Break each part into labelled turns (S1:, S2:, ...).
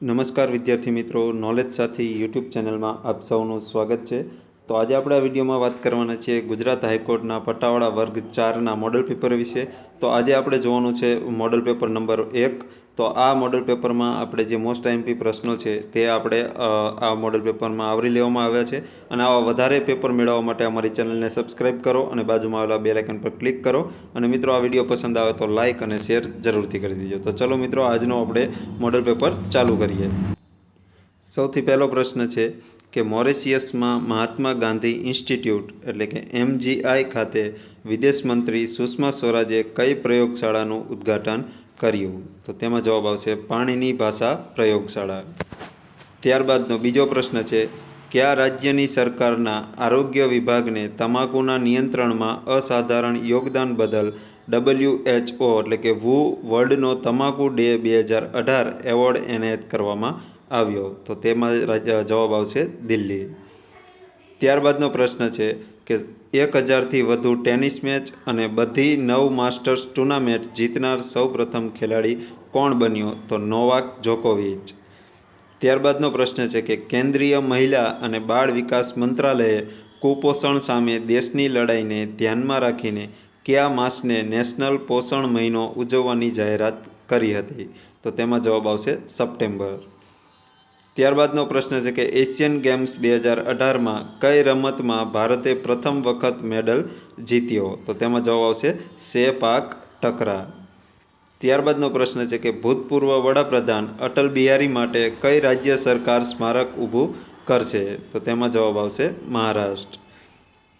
S1: નમસ્કાર વિદ્યાર્થી મિત્રો નોલેજ સાથી યુટ્યુબ ચેનલમાં આપ સૌનું સ્વાગત છે. તો આજે આપણે આ વિડીયોમાં વાત કરવાના છીએ ગુજરાત હાઈકોર્ટના પટાવાળા વર્ગ ચારના મોડલ પેપર વિશે. તો આજે આપણે જોવાનું છે મોડલ પેપર નંબર એક તો આ મોડલ પેપરમાં આપણે જે મોસ્ટ આઈએમપી પ્રશ્નો છે તે આપણે આ મોડલ પેપરમાં આવરી લેવામાં આવ્યા છે. અને આવા વધારે પેપર મેળવવા માટે અમારી ચેનલને સબસ્ક્રાઇબ કરો અને બાજુમાં આવેલા બે આઇકન પર ક્લિક કરો. અને મિત્રો, આ વીડિયો પસંદ આવે તો લાઇક અને શેર જરૂરથી કરી દેજો. તો ચલો મિત્રો, આજનો આપણે મોડલ પેપર ચાલુ કરીએ. સૌથી પહેલો પ્રશ્ન છે કે મોરેશિયસમાં મહાત્મા ગાંધી ઇન્સ્ટિટ્યૂટ એટલે કે એમજીઆઈ ખાતે વિદેશ મંત્રી સુષ્મા સ્વરાજે કઈ પ્રયોગશાળાનું ઉદ્ઘાટન કર્યું. તો તેમાં જવાબ આવશે પાણીની ભાષા પ્રયોગશાળા. ત્યારબાદનો બીજો પ્રશ્ન છે, કયા રાજ્યની સરકારના આરોગ્ય વિભાગને તમાકુના નિયંત્રણમાં અસાધારણ યોગદાન બદલ ડબલ્યુએચઓ એટલે કે વુ વર્લ્ડનો તમાકુ ડે બે હજાર અઢાર એવોર્ડ એનાયત કરવામાં આવ્યો? તો તેમાં જવાબ આવશે દિલ્હી. ત્યારબાદનો પ્રશ્ન છે કે એક હજારથી વધુ ટેનિસ મેચ અને બધી નવ માસ્ટર્સ ટુર્નામેન્ટ જીતનાર સૌપ્રથમ ખેલાડી કોણ બન્યો તો નોવાક જોકોવિચ? ત્યારબાદનો પ્રશ્ન છે કે કેન્દ્રીય મહિલા અને બાળ વિકાસ મંત્રાલયે કુપોષણ સામે દેશની લડાઈને ધ્યાનમાં રાખીને કયા માસને નેશનલ પોષણ મહિનો ઉજવવાની જાહેરાત કરી હતી? તો તેમાં જવાબ આવશે સપ્ટેમ્બર. ત્યારબાદનો પ્રશ્ન છે કે એશિયન ગેમ્સ બે હજાર અઢારમાં કઈ રમતમાં ભારતે પ્રથમ વખત મેડલ જીત્યો? તો તેમાં જવાબ આવશે સે પાક ટકરા. ત્યારબાદનો પ્રશ્ન છે કે ભૂતપૂર્વ વડાપ્રધાન અટલ બિહારી માટે કઈ રાજ્ય સરકાર સ્મારક ઊભું કરશે? તો તેમાં જવાબ આવશે મહારાષ્ટ્ર.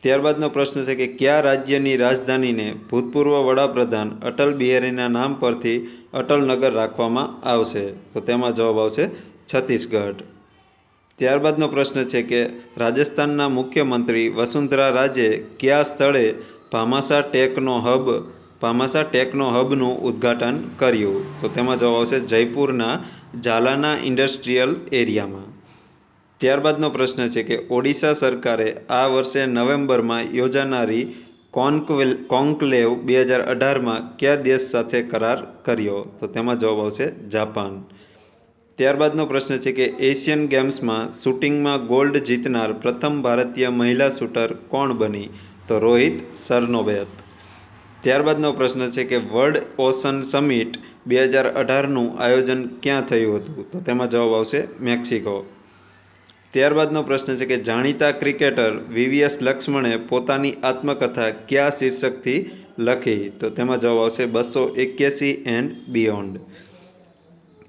S1: ત્યારબાદનો પ્રશ્ન છે કે કયા રાજ્યની રાજધાનીને ભૂતપૂર્વ વડાપ્રધાન અટલ બિહારીના નામ પરથી અટલ નગર રાખવામાં આવશે? તો તેમાં જવાબ આવશે છત્તીસગઢ. ત્યારબાદનો પ્રશ્ન છે કે રાજસ્થાનના મુખ્યમંત્રી વસુંધરા રાજે કયા સ્થળે Bhamasha techno hub, Bhamasha techno હબનું ઉદ્ઘાટન કર્યું? તો તેમાં જવાબ આવશે જયપુરના ઝાલાના ઇન્ડસ્ટ્રીયલ એરિયામાં. ત્યારબાદનો પ્રશ્ન છે કે ઓડિશા સરકારે આ વર્ષે નવેમ્બરમાં યોજાનારી કોન્કવેલ, કોન્કલેવ બે હજાર અઢારમાં કયા દેશ સાથે કરાર કર્યો? તો તેમાં જવાબ આવશે જાપાન. ત્યારબાદનો પ્રશ્ન છે કે એશિયન ગેમ્સમાં શૂટિંગમાં ગોલ્ડ જીતનાર પ્રથમ ભારતીય મહિલા શૂટર કોણ બની? તો રોહિત સરનોબેત ત્યારબાદનો પ્રશ્ન છે કે વર્લ્ડ ઓશન સમિટ બે હજાર અઢારનું આયોજન ક્યાં થયું હતું? તો તેમાં જવાબ આવશે મેક્સિકો. ત્યારબાદનો પ્રશ્ન છે કે જાણીતા ક્રિકેટર વીવીએસ લક્ષ્મણે પોતાની આત્મકથા કયા શીર્ષકથી લખી? તો તેમાં જવાબ આવશે બસો એક્યાસી એન્ડ બિયોન્ડ.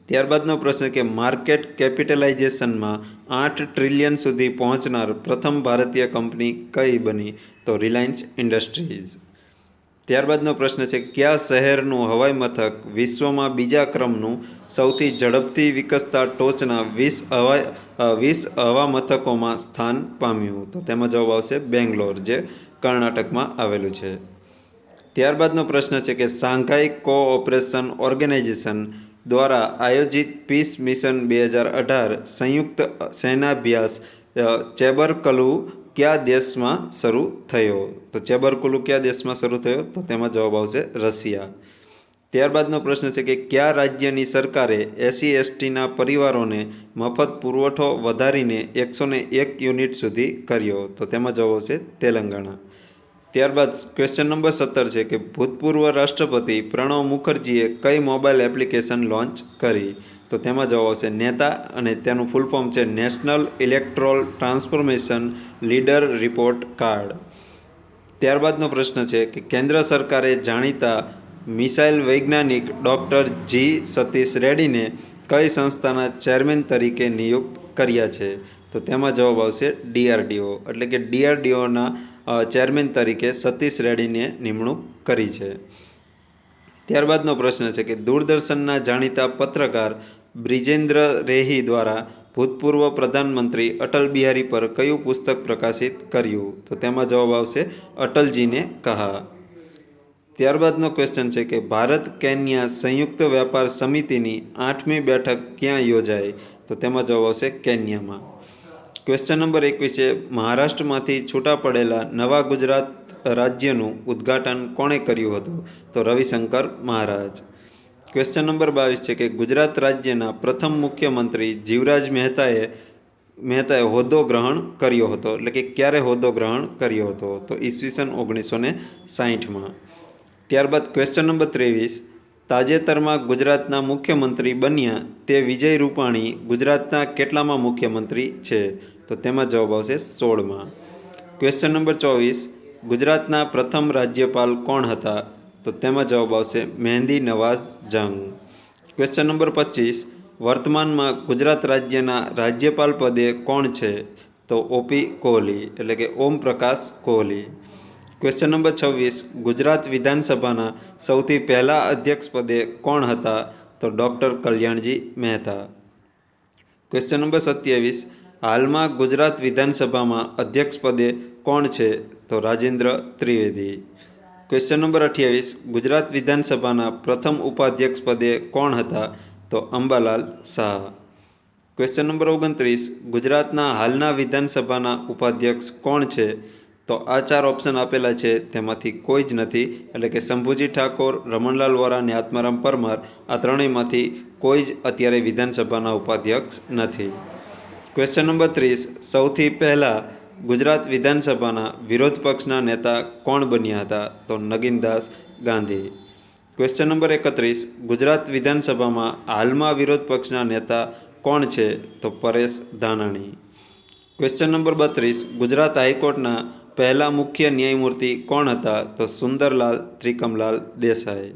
S1: ત્યારબાદનો પ્રશ્ન કે માર્કેટ કેપિટલાઇઝેશનમાં આઠ ટ્રિલિયન સુધી પહોંચનાર પ્રથમ ભારતીય કંપની કઈ બની? તો રિલાયન્સ ઇન્ડસ્ટ્રીઝ. ત્યારબાદનો પ્રશ્ન છે, કયા શહેરનું હવાઈ મથક વિશ્વમાં બીજા ક્રમનું સૌથી ઝડપથી વિકસતા ટોચના વીસ હવાઈ વીસ હવા મથકોમાં સ્થાન પામ્યું? તો તેમાં જવાબ આવશે બેંગ્લોર, જે કર્ણાટકમાં આવેલું છે. ત્યારબાદનો પ્રશ્ન છે કે શાંઘાઈ કોઓપરેશન ઓર્ગેનાઇઝેશન દ્વારા આયોજિત પીસ મિશન બે હજાર અઢાર સંયુક્ત સેનાભ્યાસ ચેબરકલુ કયા દેશમાં શરૂ થયો? તો ચેબરકુલુ કયા દેશમાં શરૂ થયો? તો તેમાં જવાબ આવશે રશિયા. ત્યારબાદનો પ્રશ્ન છે કે કયા રાજ્યની સરકારે એસસી એસટીના પરિવારોને મફત પુરવઠો વધારીને એકસો એક યુનિટ સુધી કર્યો? તો તેમાં જવાબ આવશે તેલંગાણા. ત્યારબાદ ક્વેશ્ચન નંબર સત્તર છે કે ભૂતપૂર્વ રાષ્ટ્રપતિ પ્રણવ મુખર્જીએ કઈ મોબાઈલ એપ્લિકેશન લોન્ચ કરી? તો તેમાં જવાબ આવશે નેતા અને તેનું ફૂલ ફોર્મ છે national electoral transformation leader report card ત્યારબાદનો પ્રશ્ન છે કે કેન્દ્ર સરકારે જાણીતા મિસાઇલ વૈજ્ઞાનિક ડૉક્ટર જી સતીશ રેડ્ડીને કઈ સંસ્થાના ચેરમેન તરીકે નિયુક્ત કર્યા છે? તો તેમાં જવાબ આવશે ડીઆરડીઓ. એટલે કે ડીઆરડીઓના ચેરમેન તરીકે સતીશ રેડ્ડીને નિમણૂક કરી છે. ત્યારબાદનો પ્રશ્ન છે કે દૂરદર્શનના જાણીતા પત્રકાર બ્રિજેન્દ્ર રેહી દ્વારા ભૂતપૂર્વ પ્રધાનમંત્રી અટલ બિહારી પર કયું પુસ્તક પ્રકાશિત કર્યું? તો તેમાં જવાબ આવશે અટલજીને કહા. ત્યારબાદનો ક્વેશ્ચન છે કે ભારત કેન્યા સંયુક્ત વ્યાપાર સમિતિની આઠમી બેઠક ક્યાં યોજાઈ? તો તેમાં જવાબ આવશે કેન્યામાં. ક્વેશ્ચન નંબર એકવીસ છે મહારાષ્ટ્રમાંથી છૂટા પડેલા નવા ગુજરાત રાજ્યનું ઉદ્ઘાટન કોણે કર્યું હતું? તો રવિશંકર મહારાજ. ક્વેશ્ચન નંબર બાવીસ છે કે ગુજરાત રાજ્યના પ્રથમ મુખ્યમંત્રી જીવરાજ મહેતાએ મહેતાએ હોદ્દો ગ્રહણ કર્યો હતો. એટલે કે ક્યારે હોદ્દો ગ્રહણ કર્યો હતો? તો ઈસવીસન ઓગણીસો ને સાહીઠમાં. ત્યારબાદ ક્વેશ્ચન નંબર ત્રેવીસ, તાજેતરમાં ગુજરાતના મુખ્યમંત્રી બન્યા તે વિજય રૂપાણી ગુજરાતના કેટલામાં મુખ્યમંત્રી છે? તો તેમાં જવાબ આવશે સોળમાં. ક્વેશ્ચન નંબર ચોવીસ. ગુજરાતના પ્રથમ રાજ્યપાલ કોણ હતા? તો તેમાં જવાબ આવશે મહેંદી નવાઝ જંગ. ક્વેશ્ચન નંબર પચીસ. વર્તમાનમાં ગુજરાત રાજ્યના રાજ્યપાલ પદે કોણ છે? તો ઓપી કોહલી, એટલે કે ઓમ પ્રકાશ કોહલી. ક્વેશ્ચન નંબર છવ્વીસ. ગુજરાત વિધાનસભાના સૌથી પહેલા અધ્યક્ષ પદે કોણ હતા? તો doctor Kalyanji Mehta. Question number સત્યાવીસ. હાલમાં ગુજરાત વિધાનસભામાં અધ્યક્ષ પદે કોણ છે તો રાજેન્દ્ર ત્રિવેદી. ક્વેશ્ચન નંબર અઠ્યાવીસ. ગુજરાત વિધાનસભાના પ્રથમ ઉપાધ્યક્ષ પદે કોણ હતા તો અંબાલાલ શાહ. ક્વેશ્ચન નંબર ઓગણત્રીસ. ગુજરાતના હાલના વિધાનસભાના ઉપાધ્યક્ષ કોણ છે તો આ ચાર ઓપ્શન આપેલા છે, તેમાંથી કોઈ જ નથી. એટલે કે શંભુજી ઠાકોર, રમણલાલ વોરા અને આત્મારામ પરમાર આ ત્રણેયમાંથી કોઈ જ અત્યારે વિધાનસભાના ઉપાધ્યક્ષ નથી. ક્વેશ્ચન નંબર ત્રીસ સૌથી પહેલાં ગુજરાત વિધાનસભાના વિરોધ પક્ષના નેતા કોણ બન્યા હતા? તો નગીનદાસ ગાંધી. ક્વેશ્ચન નંબર એકત્રીસ, ગુજરાત વિધાનસભામાં હાલમાં વિરોધ પક્ષના નેતા કોણ છે? તો પરેશ ધાનાણી. ક્વેશ્ચન નંબર બત્રીસ, ગુજરાત હાઈકોર્ટના પહેલા મુખ્ય ન્યાયમૂર્તિ કોણ હતા? તો સુંદરલાલ ત્રિકમલાલ દેસાઈ.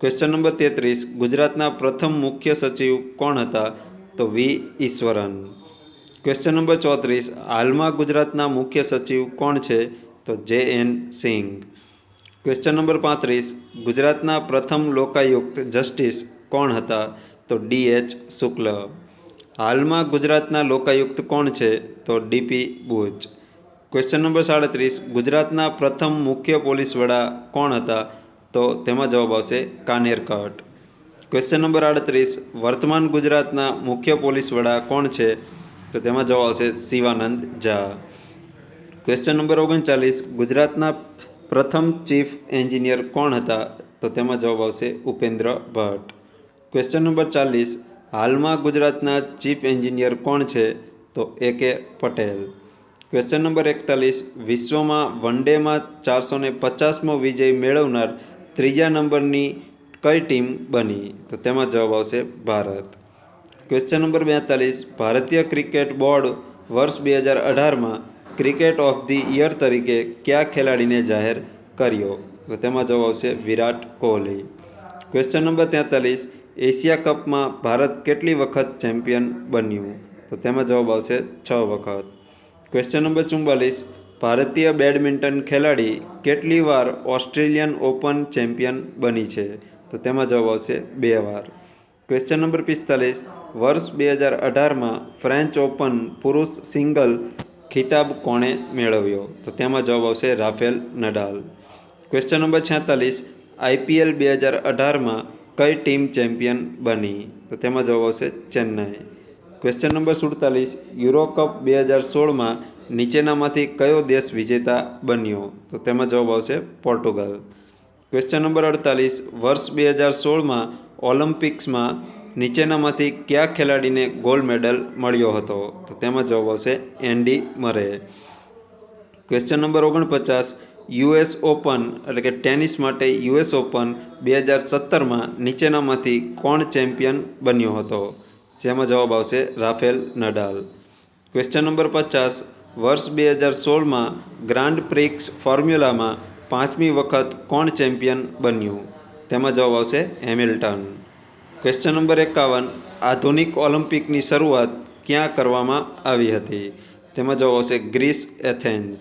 S1: ક્વેશ્ચન નંબર તેત્રીસ, ગુજરાતના પ્રથમ મુખ્ય સચિવ કોણ હતા? તો વી ઈશ્વરન. ક્વેશ્ચન નંબર ચોત્રીસ. હાલમાં ગુજરાતના મુખ્ય સચિવ કોણ છે? તો જે એન સિંઘ. ક્વેશ્ચન નંબર પાંત્રીસ. ગુજરાતના પ્રથમ લોકાયુક્ત જસ્ટિસ કોણ હતા? તો ડી એચ શુક્લ. હાલમાં ગુજરાતના લોકાયુક્ત કોણ છે? તો ડીપી બુચ ક્વેશ્ચન નંબર સાડત્રીસ. ગુજરાતના પ્રથમ મુખ્ય પોલીસ વડા કોણ હતા? તો તેમાં જવાબ આવશે કાનેરકટ. ક્વેશ્ચન નંબર આડત્રીસ. વર્તમાન ગુજરાતના મુખ્ય પોલીસ વડા કોણ છે? તો તેમાં જવાબ આવશે શિવાનંદ ઝા. ક્વેશ્ચન નંબર ઓગણચાલીસ, ગુજરાતના પ્રથમ ચીફ એન્જિનિયર કોણ હતા? તો તેમાં જવાબ આવશે ઉપેન્દ્ર ભટ્ટ. ક્વેશ્ચન નંબર ચાલીસ, હાલમાં ગુજરાતના ચીફ એન્જિનિયર કોણ છે? તો એ કે પટેલ. ક્વેશ્ચન નંબર એકતાલીસ, વિશ્વમાં વન ડેમાં ચારસો ને પચાસમો વિજય મેળવનાર ત્રીજા નંબરની કઈ ટીમ બની? તો તેમાં જવાબ આવશે ભારત. ક્વેશ્ચન નંબર બેતાલીસ. ભારતીય ક્રિકેટ બોર્ડ વર્ષ બે હજાર અઢારમાં ક્રિકેટ ઓફ ધી યર તરીકે કયા ખેલાડીને જાહેર કર્યો? તો તેમાં જવાબ આવશે વિરાટ કોહલી. ક્વેશ્ચન નંબર તેતાલીસ. એશિયા કપમાં ભારત કેટલી વખત ચેમ્પિયન બન્યું? તો તેમાં જવાબ આવશે છ વખત. ક્વેશ્ચન નંબર ચુમ્બાલીસ ભારતીય બેડમિન્ટન ખેલાડી કેટલી વાર ઓસ્ટ્રેલિયન ઓપન ચેમ્પિયન બની છે? તો તેમાં જવાબ આવશે બે વાર. ક્વેશ્ચન નંબર પિસ્તાલીસ. વર્ષ બે હજાર અઢારમાં ફ્રેન્ચ ઓપન પુરુષ સિંગલ ખિતાબ કોણે મેળવ્યો? તો તેમાં જવાબ આવશે રાફેલ નડાલ. ક્વેશ્ચન નંબર છેતાલીસ. આઈપીએલ બે હજાર અઢારમાં કઈ ટીમ ચેમ્પિયન બની? તો તેમાં જવાબ આવશે ચેન્નાઈ. ક્વેશ્ચન નંબર સુડતાલીસ. યુરો કપ બે હજાર સોળમાં નીચેનામાંથી કયો દેશ વિજેતા બન્યો? તો તેમાં જવાબ આવશે પોર્ટુગલ. ક્વેશ્ચન નંબર અડતાલીસ. વર્ષ બે હજાર સોળમાં ઓલિમ્પિક્સમાં નીચેનામાંથી કયા ખેલાડીને ગોલ્ડ મેડલ મળ્યો હતો? તો તેમાં જવાબ આવશે એન્ડી મરે. ક્વેશ્ચન નંબર ઓગણપચાસ, યુએસ ઓપન એટલે કે ટેનિસ માટે યુએસ ઓપન બે હજાર સત્તરમાં નીચેનામાંથી કોણ ચેમ્પિયન બન્યો હતો? જેમાં જવાબ આવશે રાફેલ નડાલ. ક્વેશ્ચન નંબર પચાસ, વર્ષ બે હજાર સોળમાં ગ્રાન્ડ પ્રિક્સ ફોર્મ્યુલામાં પાંચમી વખત કોણ ચેમ્પિયન બન્યું? તેમાં જવાબ આવશે હેમિલ્ટન. ક્વેશ્ચન નંબર એકાવન. આધુનિક ઓલિમ્પિકની શરૂઆત ક્યાં કરવામાં આવી હતી? તેમાં જવાબ આવશે ગ્રીસ, એથેન્સ.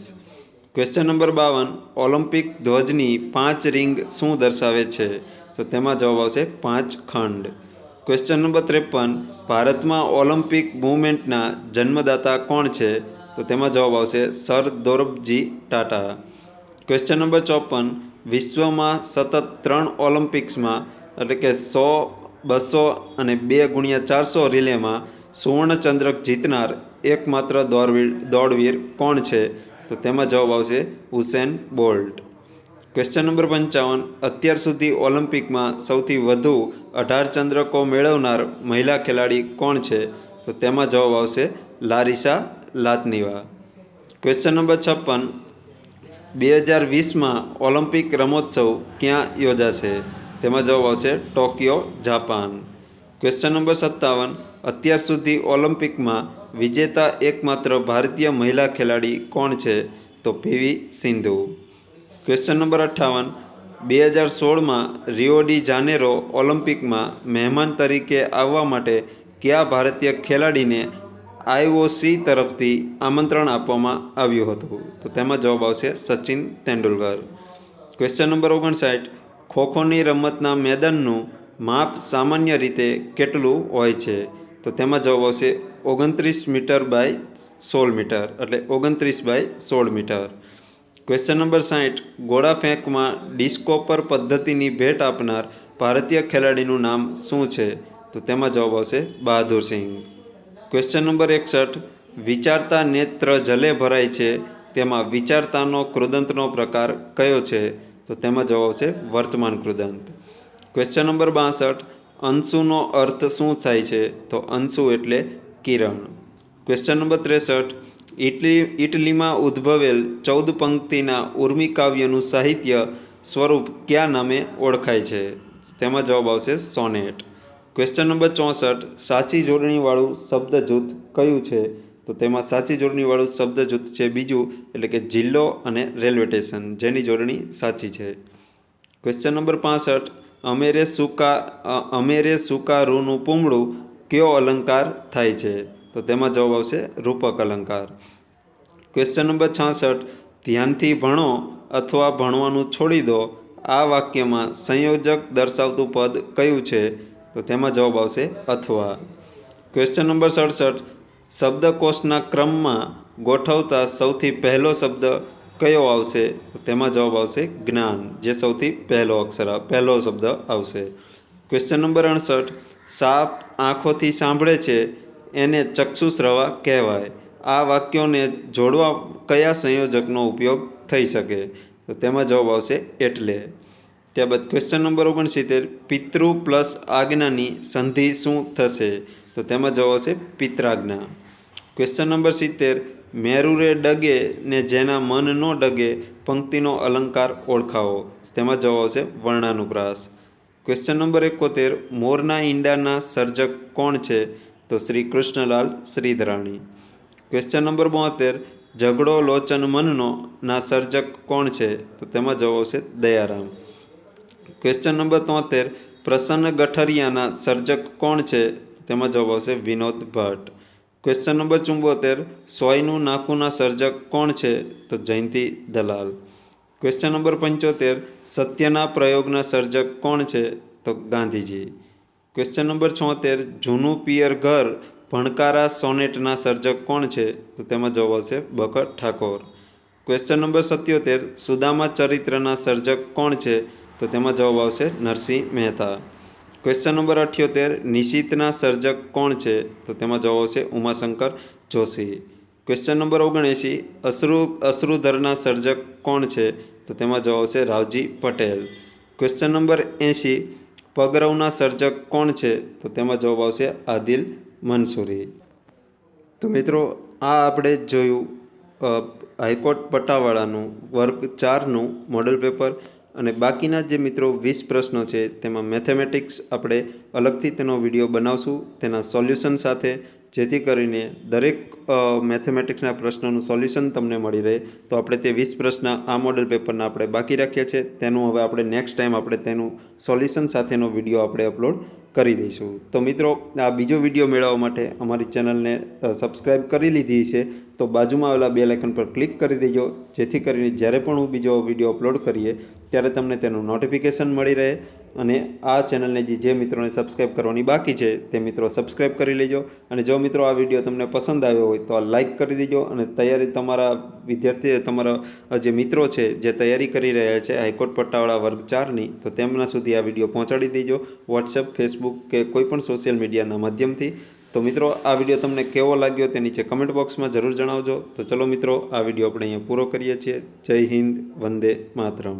S1: ક્વેશ્ચન નંબર બાવન. ઓલિમ્પિક ધ્વજની પાંચ રિંગ શું દર્શાવે છે? તો તેમાં જવાબ આવશે પાંચ ખંડ. ક્વેશ્ચન નંબર ત્રેપન. ભારતમાં ઓલિમ્પિક મૂવમેન્ટના જન્મદાતા કોણ છે? તો તેમાં જવાબ આવશે sir Dorabji Tata. Question number ચોપન. વિશ્વમાં સતત ત્રણ ઓલિમ્પિક્સમાં એટલે કે સો, બસો અને બે ગુણ્યા ચારસો રિલેમાં સુવર્ણચંદ્રક જીતનાર એકમાત્ર દોડવીર દોડવીર કોણ છે? તો તેમાં જવાબ આવશે હુસેન બોલ્ટ. ક્વેશ્ચન નંબર પંચાવન. અત્યાર સુધી ઓલિમ્પિકમાં સૌથી વધુ અઢાર ચંદ્રકો મેળવનાર મહિલા ખેલાડી કોણ છે? તો તેમાં જવાબ આવશે લારિસા લાતનીવા. ક્વેશ્ચન નંબર છપ્પન. બે હજાર વીસમાં ઓલિમ્પિક રમોત્સવ ક્યાં યોજાશે? તેમાં જવાબ આવશે ટોક્યો, જાપાન. ક્વેશ્ચન નંબર સત્તાવન. અત્યાર સુધી ઓલિમ્પિકમાં વિજેતા એકમાત્ર ભારતીય મહિલા ખેલાડી કોણ છે? તો પીવી સિંધુ. ક્વેશ્ચન નંબર અઠ્ઠાવન. બે હજાર સોળમાં રિયો ડી જાનેરો ઓલિમ્પિકમાં મહેમાન તરીકે આવવા માટે કયા ભારતીય ખેલાડીને આઈઓસી તરફથી આમંત્રણ આપવામાં આવ્યું હતું. તો તેમાં જવાબ આવશે સચિન તેંડુલકર. ક્વેશ્ચન નંબર ઓગણસાઠ. ખોખોની રમતના મેદાનનું માપ સામાન્ય રીતે કેટલું હોય છે? તો તેમાં જવાબ આવશે ઓગણત્રીસ મીટર બાય સોળ મીટર, એટલે ઓગણત્રીસ બાય સોળ મીટર. ક્વેશ્ચન નંબર સાઠ ગોળા ફેંકમાં ડિસ્કોપર પદ્ધતિની ભેટ આપનાર ભારતીય ખેલાડીનું નામ શું છે? તો તેમાં જવાબ આવશે બહાદુર સિંહ. ક્વેશ્ચન નંબર એકસઠ. વિચારતા નેત્ર જલે ભરાય છે, તેમાં વિચારતાનો કૃદંતનો પ્રકાર કયો છે? તો તેમાં જવાબ આવશે વર્તમાન કૃદંત. ક્વેશ્ચન નંબર બાસઠ. અંશુનો અર્થ શું થાય છે? તો અંશુ એટલે કિરણ. ક્વેશ્ચન નંબર ત્રેસઠ. ઇટલી, ઇટલીમાં ઉદ્ભવેલ ચૌદ પંક્તિના ઉર્મી કાવ્યનું સાહિત્ય સ્વરૂપ કયા નામે ઓળખાય છે? તેમાં જવાબ આવશે સોનેટ. ક્વેશ્ચન નંબર ચોસઠ, સાચી જોડણીવાળું શબ્દ જૂથ કયું છે? તો તેમાં સાચી જોડણીવાળું શબ્દ જૂથ છે બીજું, એટલે કે જિલ્લો અને રેલવે સ્ટેશન. જેની જોડણી સાચી છે. ક્વેશ્ચન નંબર પાસઠ, અમેરે સુકા અમેરે સુકા રૂનું પૂમડું કયો અલંકાર થાય છે? તો તેમાં જવાબ આવશે રૂપક અલંકાર. ક્વેશ્ચન નંબર છાસઠ, ધ્યાનથી ભણો અથવા ભણવાનું છોડી દો. આ વાક્યમાં સંયોજક દર્શાવતું પદ કયું છે? તો તેમાં જવાબ આવશે અથવા. ક્વેશ્ચન નંબર સડસઠ. શબ્દકોશના ક્રમમાં ગોઠવતા સૌથી પહેલો શબ્દ કયો આવશે? તો તેમાં જવાબ આવશે જ્ઞાન, જે સૌથી પહેલો અક્ષર પહેલો શબ્દ આવશે. ક્વેશ્ચન નંબર અડસઠ. સાપ આંખોથી સાંભળે છે, એને ચક્ષુશ્રવા કહેવાય. આ વાક્યોને જોડવા કયા સંયોજકનો ઉપયોગ થઈ શકે? તો તેમાં જવાબ આવશે એટલે. ત્યારબાદ ક્વેશ્ચન નંબર ઓગણસિત્તેર, પિતૃ પ્લસ આજ્ઞાની સંધિ શું થશે? તો તેમાં જવાબ આવશે પિત્રાજ્ઞા. ક્વેશ્ચન નંબર સિત્તેર, મેરુરે ડગે ને જેના મન ન ડગે, પંક્તિનો અલંકાર ઓળખાવો. તેમાં જવાબ આવશે વર્ણાનુપ્રાસ. ક્વેશ્ચન નંબર એકોતેર, મોરના ઈંડાના સર્જક કોણ છે? તો શ્રી કૃષ્ણલાલ શ્રીધરાણી. ક્વેશ્ચન નંબર બોતેર, ઝઘડો લોચન મનનો ના સર્જક કોણ છે? તો તેમાં જવાબ આવશે દયારામ. ક્વેશ્ચન નંબર તોતેર, પ્રસન્ન ગઠરિયાના સર્જક કોણ છે? તેમાં જવાબ આવશે વિનોદ ભટ્ટ. ક્વેશ્ચન નંબર ચુંબોતેર, સોયનું નાકુના સર્જક કોણ છે? તો જયંતિ દલાલ. ક્વેશ્ચન નંબર પંચોતેર, સત્યના પ્રયોગના સર્જક કોણ છે? તો ગાંધીજી. ક્વેશ્ચન નંબર છોતેર, જૂનું પિયર ઘર, ભણકારા સોનેટના સર્જક કોણ છે? તો તેમાં જવાબ આવશે બકટ ઠાકોર. ક્વેશ્ચન નંબર સત્યોતેર, સુદામા ચરિત્રના સર્જક કોણ છે? તો તેમાં જવાબ આવશે નરસિંહ મહેતા. ક્વેશ્ચન નંબર અઠ્યોતેર, નિશિતના સર્જક કોણ છે? તો તેમાં જવાબ આવશે ઉમાશંકર જોશી. ક્વેશ્ચન નંબર ઓગણએંશી, અશ્રુ, અશ્રુધરના સર્જક કોણ છે? તો તેમાં જવાબ આવશે રાવજી પટેલ. ક્વેશ્ચન નંબર એંશી, પગરવના સર્જક કોણ છે? તો તેમાં જવાબ આવશે આદિલ મંસૂરી તો મિત્રો, આ આપણે જોયું હાઈકોર્ટ પટ્ટાવાળાનું વર્ગ ચારનું મોડલ પેપર અને બાકીના જે મિત્રો વીસ પ્રશ્નો છે, તેમાં મેથેમેટિક્સ આપણે અલગથી તેનો વીડિયો બનાવશું. તેના સોલ્યુશન સાથે, જેથી કરીને દરેક મેથેમેટિક્સના પ્રશ્નોનું સોલ્યુશન તમને મળી રહે. તો આપણે તે વીસ પ્રશ્ન આ મોડલ પેપરના આપણે બાકી રાખ્યા છે. તેનું હવે આપણે નેક્સ્ટ ટાઈમ આપણે તેનું સોલ્યુશન સાથેનો વીડિયો આપણે અપલોડ કરી દઈશું. તો મિત્રો, આ બીજો વીડિયો મેળવવા માટે અમારી ચેનલને સબસ્ક્રાઈબ કરી લીધી છે. તો બાજુમાં આવેલા બે આઇકન પર ક્લિક કરી દેજો. જેથી કરીને જ્યારે પણ હું બીજો વીડિયો અપલોડ કરીએ, ત્યારે તમને તેનું નોટિફિકેશન મળી રહે અને આ ચેનલને જે જે મિત્રોને સબસ્ક્રાઈબ કરવાની બાકી છે, તે મિત્રો સબસ્ક્રાઈબ કરી લેજો. અને જો મિત્રો આ વીડિયો તમને પસંદ આવ્યો હોય, તો આ લાઇક કરી દેજો અને તૈયારી તમારા વિદ્યાર્થી તમારા જે મિત્રો છે, જે તૈયારી કરી રહ્યા છે હાઈકોર્ટ પટ્ટાવાળા વર્ગ ચારની, તો તેમના સુધી આ વીડિયો પહોંચાડી દેજો. વોટ્સએપ, ફેસબુક કે કોઈ પણ સોશિયલ મીડિયાના માધ્યમથી. તો મિત્રો, આ વીડિયો તમને કેવો લાગ્યો તે નીચે કમેન્ટ બોક્સમાં જરૂર જણાવજો. તો ચલો મિત્રો, આ વીડિયો આપણે અહીંયા પૂરો કરીએ છીએ. જય હિન્દ, વંદે માતરમ.